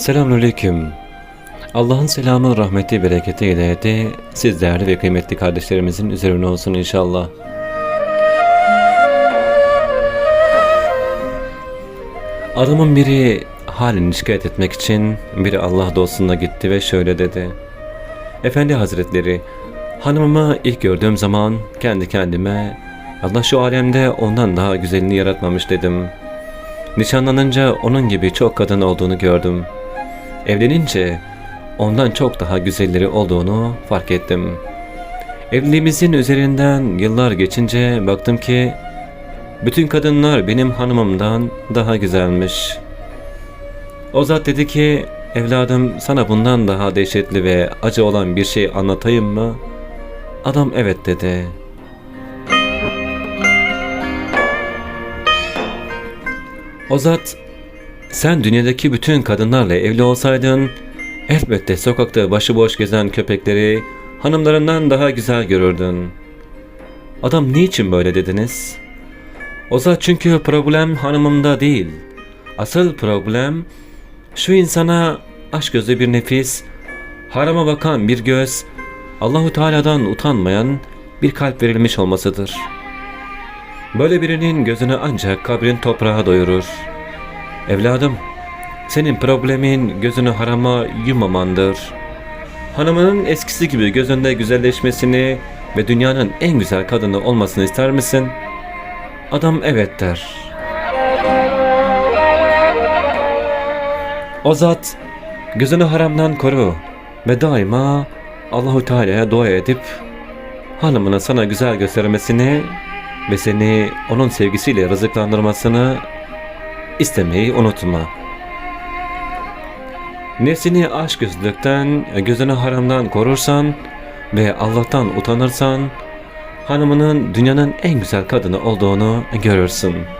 Selamünaleyküm. Allah'ın selamı, rahmeti, bereketi, hidayeti siz değerli ve kıymetli kardeşlerimizin üzerine olsun inşallah. Adamın biri halini şikayet etmek için biri Allah dostuna gitti ve şöyle dedi. Efendi Hazretleri, hanımımı ilk gördüğüm zaman kendi kendime Allah şu alemde ondan daha güzelini yaratmamış dedim. Nişanlanınca onun gibi çok kadın olduğunu gördüm. Evlenince ondan çok daha güzelleri olduğunu fark ettim. Evliliğimizin üzerinden yıllar geçince baktım ki bütün kadınlar benim hanımımdan daha güzelmiş. O zat dedi ki evladım sana bundan daha dehşetli ve acı olan bir şey anlatayım mı? Adam evet dedi. O zat sen dünyadaki bütün kadınlarla evli olsaydın elbette sokakta başıboş gezen köpekleri hanımlarından daha güzel görürdün. Adam niçin böyle dediniz? O zat çünkü problem hanımımda değil. Asıl problem şu insana aşk gözü bir nefis, harama bakan bir göz, Allahu Teala'dan utanmayan bir kalp verilmiş olmasıdır. Böyle birinin gözünü ancak kabrin toprağa doyurur. Evladım, senin problemin gözünü harama yumamandır. Hanımının eskisi gibi gözünde güzelleşmesini ve dünyanın en güzel kadını olmasını ister misin? Adam evet der. O zat gözünü haramdan koru ve daima Allahu Teala'ya dua edip hanımına sana güzel göstermesini ve seni onun sevgisiyle rızıklandırmasını istemeyi unutma. Nefsini aşk gözlükten, gözünü haramdan korursan ve Allah'tan utanırsan, hanımının dünyanın en güzel kadını olduğunu görürsün.''